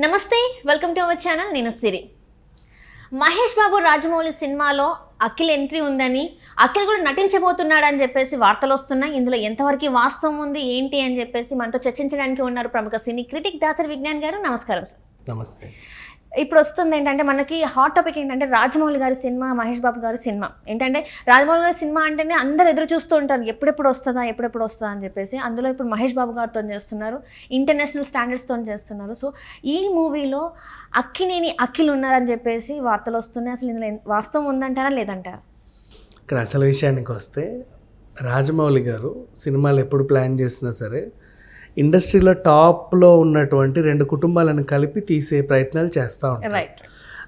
నమస్తే welcome to our channel నేను సిరి. మహేష్ బాబు రాజమౌళి సినిమాలో అఖిల్ ఎంట్రీ ఉందని అఖిల్ కూడా నటించబోతున్నాడని చెప్పేసి వార్తలు వస్తున్నాయి. ఇందులో ఎంతవరకు వాస్తవం ఉంది ఏంటి అని చెప్పేసి మనతో చర్చించడానికి ఉన్నారు ప్రముఖ సినీ క్రిటిక్ దాసరి విజ్ఞాన్ గారు. నమస్కారం సార్ నమస్తే. ఇప్పుడు వస్తుంది ఏంటంటే మనకి హాట్ టాపిక్ ఏంటంటే రాజమౌళి గారి సినిమా మహేష్ బాబు గారి సినిమా. ఏంటంటే రాజమౌళి గారి సినిమా అంటేనే అందరు ఎదురు చూస్తూ ఉంటారు. ఎప్పుడెప్పుడు వస్తుందా ఎప్పుడెప్పుడు వస్తుందా అని చెప్పేసి. అందులో ఇప్పుడు మహేష్ బాబు గారితో చేస్తున్నారు. ఇంటర్నేషనల్ స్టాండర్డ్స్తో చేస్తున్నారు. సో ఈ మూవీలో అక్కినేని అఖిల్ ఉన్నారని చెప్పేసి వార్తలు వస్తున్నాయి. అసలు ఇందులో వాస్తవం ఉందంటారా లేదంటారా? ఇక్కడ అసలు విషయానికి వస్తే రాజమౌళి గారు సినిమాలు ఎప్పుడు ప్లాన్ చేసినా సరే ఇండస్ట్రీలో టాప్లో ఉన్నటువంటి రెండు కుటుంబాలను కలిపి తీసే ప్రయత్నాలు చేస్తూ ఉంటారు. రైట్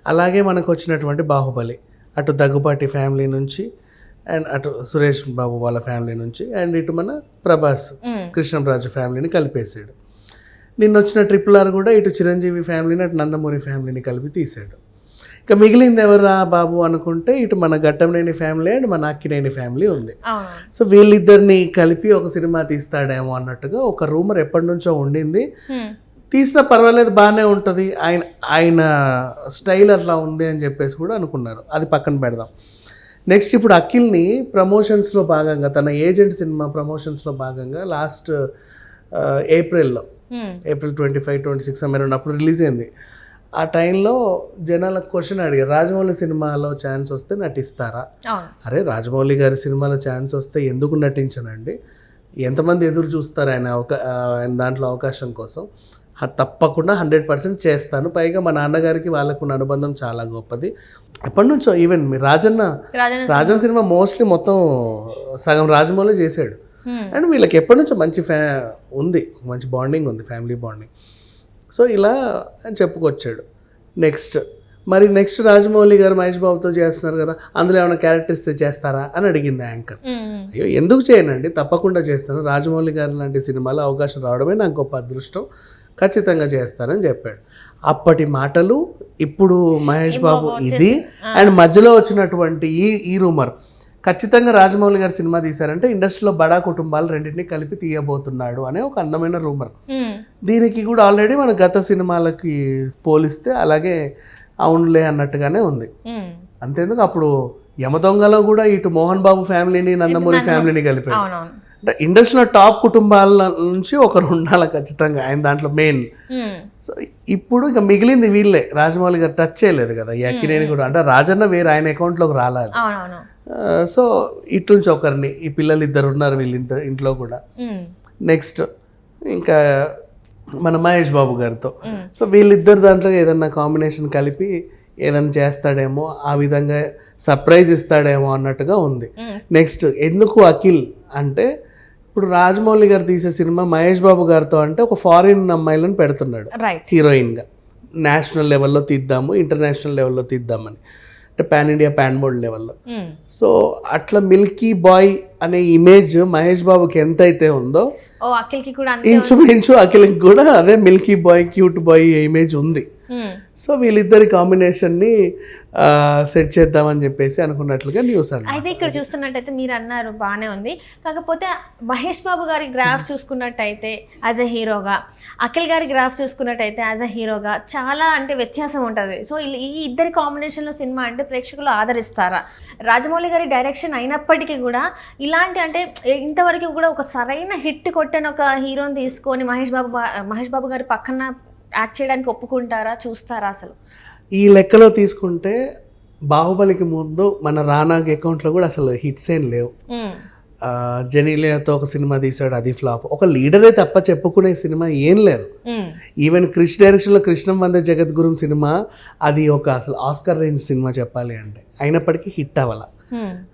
అలాగే మనకు వచ్చినటువంటి బాహుబలి అటు దగ్గుపాటి ఫ్యామిలీ నుంచి అండ్ అటు సురేష్ బాబు వాళ్ళ ఫ్యామిలీ నుంచి అండ్ ఇటు మన ప్రభాస్ కృష్ణంరాజు ఫ్యామిలీని కలిపేసాడు నిన్న వచ్చిన ట్రిపుల్ ఆర్ కూడా ఇటు చిరంజీవి ఫ్యామిలీని అటు నందమూరి ఫ్యామిలీని కలిపి తీసాడు ఇక మిగిలింది ఎవరా బాబు అనుకుంటే ఇటు మన ఘట్టంనేని ఫ్యామిలీ అండ్ మన అక్కినేని ఫ్యామిలీ ఉంది. సో వీళ్ళిద్దరిని కలిపి ఒక సినిమా తీస్తాడేమో అన్నట్టుగా ఒక రూమర్ ఎప్పటి నుంచో ఉండింది. తీసినా పర్వాలేదు బాగానే ఉంటుంది. ఆయన ఆయన స్టైల్ అట్లా ఉంది అని చెప్పేసి కూడా అనుకున్నారు. అది పక్కన పెడదాం. నెక్స్ట్ ఇప్పుడు అఖిల్ని ప్రమోషన్స్లో భాగంగా తన ఏజెంట్ సినిమా ప్రమోషన్స్లో భాగంగా లాస్ట్ ఏప్రిల్లో. April twenty five twenty six అమ్మాయి అప్పుడు రిలీజ్ అయింది. ఆ టైంలో జనాలకు క్వశ్చన్ అడిగారు. రాజమౌళి సినిమాలో ఛాన్స్ వస్తే నటిస్తారా? అరే రాజమౌళి గారి సినిమాలో ఛాన్స్ వస్తే ఎందుకు నటించనండి? ఎంతమంది ఎదురు చూస్తారు ఆయన అవకా ఆయన దాంట్లో అవకాశం కోసం? తప్పకుండా హండ్రెడ్ పర్సెంట్ చేస్తాను. పైగా మా నాన్నగారికి వాళ్ళకున్న అనుబంధం చాలా గొప్పది. ఎప్పటి నుంచో ఈవెన్ మీ రాజన్న రాజన రాజన్ సినిమా మోస్ట్లీ మొత్తం సగం రాజమౌళి చేశాడు. అండ్ వీళ్ళకి ఎప్పటి నుంచో మంచి ఫ్యా ఉంది. మంచి బాండింగ్ ఉంది ఫ్యామిలీ బాండింగ్. సో ఇలా అని చెప్పుకొచ్చాడు. నెక్స్ట్. మరి నెక్స్ట్ రాజమౌళి గారు మహేష్ బాబుతో చేస్తున్నారు కదా అందులో ఏమైనా క్యారెక్టర్ ఇస్తే చేస్తారా అని అడిగింది యాంకర్. అయ్యో ఎందుకు చేయనండి? తప్పకుండా చేస్తాను. రాజమౌళి గారి లాంటి సినిమాలో అవకాశం రావడమే నాకు గొప్ప అదృష్టం. ఖచ్చితంగా చేస్తానని చెప్పాడు. అప్పటి మాటలు ఇప్పుడు మహేష్ బాబు ఇది అండ్ మధ్యలో వచ్చినటువంటి ఈ ఈ రూమర్ ఖచ్చితంగా రాజమౌళి గారి సినిమా తీశారంటే ఇండస్ట్రీలో బడా కుటుంబాలు రెండింటిని కలిపి తీయబోతున్నాడు అనే ఒక అందమైన రూమర్. దీనికి కూడా ఆల్రెడీ మన గత సినిమాలకి పోలిస్తే అలాగే అవునులే అన్నట్టుగానే ఉంది. అంతేందుకు అప్పుడు యమదొంగలో కూడా ఇటు మోహన్ బాబు ఫ్యామిలీని నందమూరి ఫ్యామిలీని కలిపాడు. అంటే ఇండస్ట్రీలో టాప్ కుటుంబాల నుంచి ఒకరు ఉండాలి ఖచ్చితంగా ఆయన దాంట్లో మెయిన్. సో ఇప్పుడు ఇక మిగిలింది వీళ్ళే. రాజమౌళి గారు టచ్ చేయలేదు కదా. ఈ అక్కినేని కూడా. అంటే రాజన్న వేరే ఆయన అకౌంట్లోకి రాలేదు. సో ఇటు నుంచి ఒకరిని ఈ పిల్లలు ఇద్దరు ఉన్నారు వీళ్ళ ఇంట ఇంట్లో కూడా. నెక్స్ట్ ఇంకా మన మహేష్ బాబు గారితో. సో వీళ్ళిద్దరు దాంట్లో ఏదన్నా కాంబినేషన్ కలిపి ఏదైనా చేస్తాడేమో ఆ విధంగా సర్ప్రైజ్ ఇస్తాడేమో అన్నట్టుగా ఉంది. నెక్స్ట్ ఎందుకు అఖిల్ అంటే ఇప్పుడు రాజమౌళి గారు తీసే సినిమా మహేష్ బాబు గారితో అంటే ఒక ఫారిన్ అమ్మాయిలను పెడుతున్నాడు. హీరోయిన్గా నేషనల్ లెవెల్లో తీద్దాము ఇంటర్నేషనల్ లెవెల్లో తీద్దామని. అంటే పాన్ ఇండియా పాన్ బోర్డ్ లెవెల్లో. సో అట్లా మిల్కీ బాయ్ అనే ఇమేజ్ మహేష్ బాబుకి ఎంత అయితే ఉందో ఇంచుమించు అఖిల్కి కూడా అదే milky boy cute boy image ఉంది Hmm. సో వీళ్ళిద్దరి కాంబినేషన్ని సెట్ చేద్దామని చెప్పేసి అనుకున్నట్లుగా న్యూస్ అన్న అయితే ఇక్కడ చూస్తున్నట్టయితే మీరు అన్నారు బాగానే ఉంది. కాకపోతే మహేష్ బాబు గారి గ్రాఫ్ చూసుకున్నట్టయితే యాజ్ అ హీరోగా అఖిల్ గారి గ్రాఫ్ చూసుకున్నట్టయితే యాజ్ అ హీరోగా చాలా అంటే వ్యత్యాసం ఉంటుంది. సో ఈ- ఈ ఇద్దరి కాంబినేషన్లో సినిమా అంటే ప్రేక్షకులు ఆదరిస్తారా? రాజమౌళి గారి డైరెక్షన్ అయినప్పటికీ కూడా ఇలాంటి అంటే ఇంతవరకు కూడా ఒక సరైన హిట్ కొట్టని ఒక హీరోని తీసుకొని మహేష్ బాబు మహేష్ బాబు గారి పక్కన యాక్ట్ చేయడానికి ఒప్పుకుంటారా? చూస్తారా అసలు? ఈ లెక్కలో తీసుకుంటే బాహుబలికి ముందు మన రానాగ్ అకౌంట్లో కూడా అసలు హిట్స్ ఏం లేవు. జెనీలియాతో ఒక సినిమా తీసాడు అది ఫ్లాప్. ఒక లీడరే తప్ప చెప్పుకునే సినిమా ఏం లేదు. ఈవెన్ క్రిష్ డైరెక్షన్లో కృష్ణం వందే జగద్గురు సినిమా అది ఒక అసలు ఆస్కర్ రేంజ్ సినిమా చెప్పాలి అంటే అయినప్పటికీ హిట్ అవ్వాల.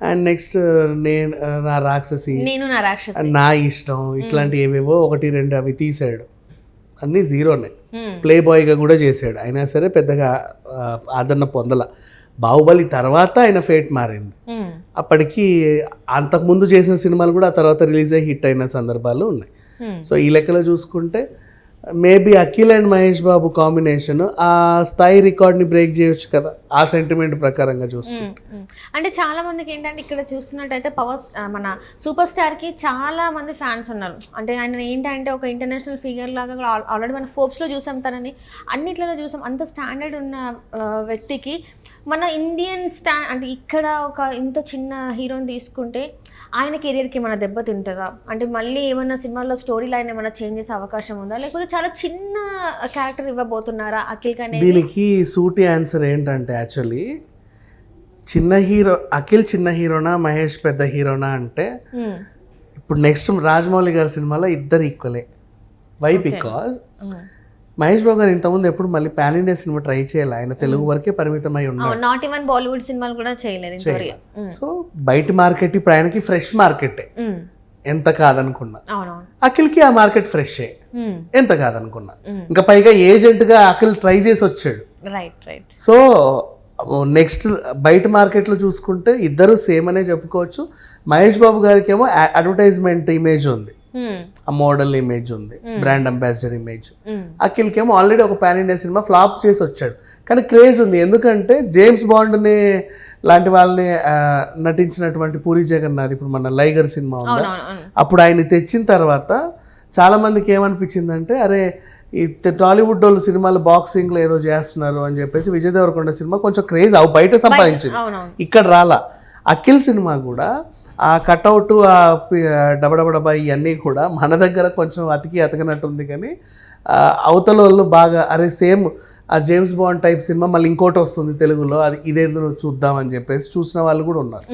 అండ్ నెక్స్ట్ నేను నా రాక్షసి నేను నా రాక్షసి. నా ఇష్టం ఇట్లాంటి ఏవేవో ఒకటి రెండు అవి తీసాడు. అన్నీ జీరోనే ప్లే బాయ్గా కూడా చేశాడు. అయినా సరే పెద్దగా ఆదరణ పొందల. బాహుబలి తర్వాత ఆయన ఫేట్ మారింది. అప్పటికి అంతకుముందు చేసిన సినిమాలు కూడా ఆ తర్వాత రిలీజ్ అయ్యి హిట్ అయిన సందర్భాలు ఉన్నాయి. సో ఈ లెక్కలో చూసుకుంటే maybe Akhil and Mahesh Babu combination ఆ స్థాయి రికార్డ్ని బ్రేక్ చేయొచ్చు కదా ఆ సెంటిమెంట్ ప్రకారంగా చూసుకుంటే అంటే చాలా మందికి ఏంటంటే ఇక్కడ చూస్తున్నట్టయితే పవర్ మన సూపర్ స్టార్కి చాలా మంది ఫ్యాన్స్ ఉన్నారు. అంటే ఆయన ఏంటంటే ఒక ఇంటర్నేషనల్ ఫిగర్ లాగా కూడా ఆల్రెడీ మన ఫోర్బ్స్లో చూసాం తనని. అన్నిట్లలో చూసాం. అంత స్టాండర్డ్ ఉన్న వ్యక్తికి మన ఇండియన్ స్టా అంటే ఇక్కడ ఒక ఇంత చిన్న హీరోని తీసుకుంటే ఆయన కెరీర్కి ఏమైనా దెబ్బ తింటుందా? అంటే మళ్ళీ ఏమైనా సినిమాలో స్టోరీ లైన్ ఏమైనా చేంజ్ చేసే అవకాశం ఉందా? లేకపోతే చాలా చిన్న క్యారెక్టర్ ఇవ్వబోతున్నారా అఖిల్ అనేది? దీనికి సూటి ఆన్సర్ ఏంటంటే యాక్చువల్లీ చిన్న హీరో అఖిల్ చిన్న హీరోనా మహేష్ పెద్ద హీరోనా అంటే. ఇప్పుడు నెక్స్ట్ రాజమౌళి గారి సినిమాలో ఇద్దరు ఈక్వలే వై బికాజ్. మహేష్ బాబు గారు ఇంతకుముందు ఎప్పుడు మళ్ళీ పాన్ ఇండియా సినిమా ట్రై చేయాలి? ఆయన తెలుగు వరకే పరిమితమై ఉన్నారు నాట్ ఈవెన్ బాలీవుడ్ సినిమాలు కూడా చేయలేదు సో బయట మార్కెట్ ఇప్పుడు ఆయనకి ఫ్రెష్ మార్కెటే. ఎంత కాదనుకున్నా. అఖిల్కి ఆ మార్కెట్ ఫ్రెష్. ఎంత కాదనుకున్నా. ఇంకా పైగా ఏజెంట్గా అఖిల్ ట్రై చేసి వచ్చాడు. రైట్ రైట్ సో నెక్స్ట్ బయట మార్కెట్లో చూసుకుంటే ఇద్దరు సేమ్ అనే చెప్పుకోవచ్చు. మహేష్ బాబు గారికి ఏమో అడ్వర్టైజ్మెంట్ ఇమేజ్ ఉంది. ఆ మోడల్ ఇమేజ్ ఉంది. Brand ambassador image um. అఖిల్కి ఏమో ఆల్రెడీ ఒక పాన్ ఇండియా సినిమా ఫ్లాప్ చేసి వచ్చాడు. కానీ క్రేజ్ ఉంది. ఎందుకంటే జేమ్స్ బాండ్ని లాంటి వాళ్ళని నటించినటువంటి పూరి జగన్నాథ్ ఇప్పుడు మన లైగర్ సినిమా ఉంది. అప్పుడు ఆయన తెచ్చిన తర్వాత చాలా మందికి ఏమనిపించిందంటే అరే ఈ టాలీవుడ్ వాళ్ళు సినిమాలు బాక్సింగ్లో ఏదో చేస్తున్నారు అని చెప్పేసి విజయ్ దేవరకొండ సినిమా కొంచెం క్రేజ్ అవు బయట సంపాదించింది. ఇక్కడ రాలా. అఖిల్ సినిమా కూడా ఆ కటౌట్ ఆ డబడబడబ డబడబడబా ఇవన్నీ కూడా మన దగ్గర కొంచెం అతికి అతకనట్టుంది కానీ అవతల వాళ్ళు బాగా అరే సేమ్ ఆ జేమ్స్ బాండ్ టైప్ సినిమా మళ్ళీ ఇంకోటి వస్తుంది తెలుగులో అది ఇదేందో చూద్దామని చెప్పేసి చూసిన వాళ్ళు కూడా ఉన్నారు.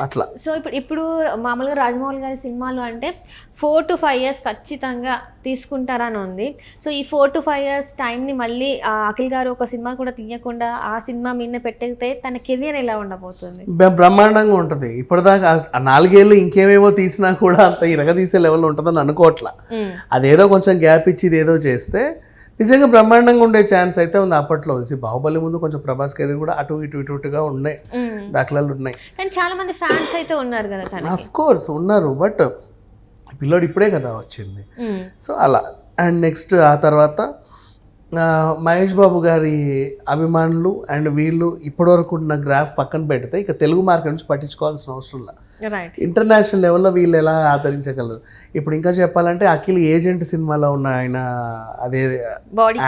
అట్లా. సో ఇప్పుడు ఇప్పుడు మామూలుగా రాజమౌళి గారి సినిమాలు అంటే ఫోర్ టు ఫైవ్ ఇయర్స్ ఖచ్చితంగా తీసుకుంటారని ఉంది. సో ఈ ఫోర్ టు ఫైవ్ ఇయర్స్ టైంని మళ్ళీ ఆ అఖిల్ గారు ఒక సినిమా కూడా తీయకుండా ఆ సినిమా మీద పెట్టితే తన కెరియర్ ఎలా ఉండబోతుంది? బ్ర- బ్రహ్మాండంగా ఉంటుంది. ఇప్పటిదాకా నాలుగేళ్ళు ఇంకేమేమో తీసినా కూడా అంత ఇరగ తీసే లెవెల్ ఉంటుందని అనుకోవట్లా. అదేదో కొంచెం గ్యాప్ ఇచ్చి ఇదేదో చేస్తే నిజంగా బ్రహ్మాండంగా ఉండే ఛాన్స్ అయితే ఉంది అప్పట్లో. బాహుబలి ముందు కొంచెం ప్రభాస్ కెరీర్ కూడా అటు ఇటు ఇటు ఇటుగా ఉన్నాయి. దాఖలాలు ఉన్నాయి. కానీ చాలా మంది ఫ్యాన్స్ అయితే ఉన్నారు కదా ఆఫ్ కోర్స్ ఉన్నారు బట్ పిల్లోడు ఇప్పుడే కదా వచ్చింది. సో అలా. అండ్ నెక్స్ట్ ఆ తర్వాత మహేష్ బాబు గారి అభిమానులు అండ్ వీళ్ళు ఇప్పటివరకు ఉన్న గ్రాఫ్ పక్కన పెడితే ఇక తెలుగు మార్కెట్ నుంచి పట్టించుకోవాల్సిన అవసరం లేదు ఇంటర్నేషనల్ లెవెల్లో వీళ్ళు ఎలా ఆదరించగలరు? ఇప్పుడు ఇంకా చెప్పాలంటే అఖిల్ ఏజెంట్ సినిమాలో ఉన్న ఆయన అదే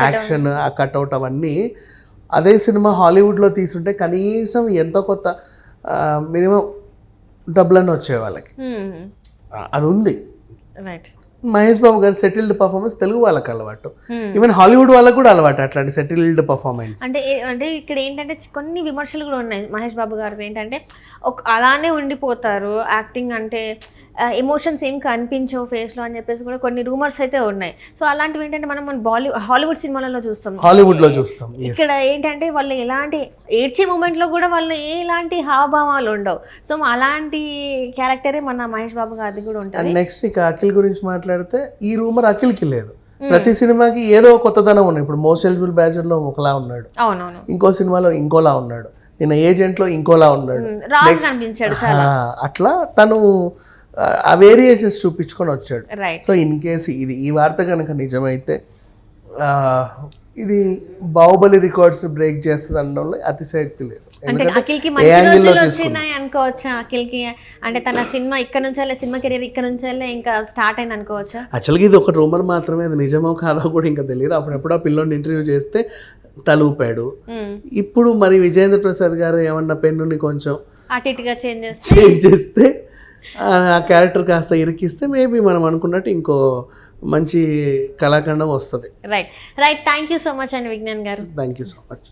యాక్షన్ ఆ కట్అవుట్ అవన్నీ అదే సినిమా హాలీవుడ్లో తీసుంటే కనీసం ఎంతో కొత్త మినిమం డబ్బులన్నీ వచ్చే వాళ్ళకి ఆ, అది ఉంది. రైట్ మహేష్ బాబు గారి సెటిల్డ్ పర్ఫార్మెన్స్ తెలుగు వాళ్ళకి అలవాటు. Hmm. ఈవెన్ హాలీవుడ్ వాళ్ళకి కూడా అలవాటు అట్లాంటి సెటిల్డ్ పర్ఫార్మెన్స్. అంటే అంటే ఇక్కడ ఏంటంటే కొన్ని విమర్శలు కూడా ఉన్నాయి మహేష్ బాబు గారికి. ఏంటంటే ఒక అలానే ఉండిపోతారు యాక్టింగ్ అంటే ఎమోషన్స్ ఏం కనిపించవు ఫేస్లో అని చెప్పేసి కూడా కొన్ని రూమర్స్ అయితే ఉన్నాయి. సో అలాంటివి ఏంటంటే మనం మన బాలీవుడ్ హాలీవుడ్ సినిమాలలో చూస్తాం. హాలీవుడ్లో చూస్తాం ఇక్కడ ఏంటంటే వాళ్ళు ఎలాంటి ఏడ్చే మూమెంట్లో కూడా వాళ్ళు ఎలాంటి హావభావాలు ఉండవు. సో అలాంటి క్యారెక్టరే మన మహేష్ బాబు గారిది కూడా ఉంటుంది. అండ్ నెక్స్ట్ ఇక అఖిల్ గురించి మాట్లాడితే ఈ రూమర్ అఖిల్కి లేదు. ప్రతి సినిమాకి ఏదో కొత్తదనం ఉన్నాయి ఇప్పుడు మోస్ట్ ఎలిజిబుల్ బ్యాచర్లో ఒకలా ఉన్నాడు. ఇంకో సినిమాలో ఇంకోలా ఉన్నాడు. నిన్న ఏజెంట్లో ఇంకోలా ఉన్నాడు. అట్లా తను ఆ, వేరియేషన్స్ చూపించుకొని వచ్చాడు. సో ఇన్ కేస్ ఇది ఈ వార్త కనుక నిజమైతే ఇది బాహుబలి రికార్డ్స్ బ్రేక్ చేస్తుంది అనడంలో అతిశయోక్తి లేదు. అంటే చూసుకున్నా వచ్చినాయి అనుకోవచ్చా అఖిల్కి? అంటే తన సినిమా ఇక్కడ నుంచి సినిమా కెరీర్ ఇక్కడ నుంచి ఇంకా స్టార్ట్ అయింది అనుకోవచ్చా? యాక్చువల్గా ఇది ఒక రూమర్ మాత్రమే అది నిజమో కాదో కూడా ఇంకా తెలియదు. అప్పుడెప్పుడో పిల్లోని ఇంటర్వ్యూ చేస్తే తలూపాడు. ఇప్పుడు మరి విజేంద్ర ప్రసాద్ గారు ఏమన్నా పెన్నుని కొంచెం అటు ఇటుగా చేంజ్ చేస్తే? చేంజ్ చేస్తే ఆ క్యారెక్టర్ కాస్త ఇరికిస్తే మేబీ మనం అనుకున్నట్టు ఇంకో మంచి కళాఖండం వస్తుంది. Right right thank you so much అండి విజ్ఞాన్ గారు. Thank you so much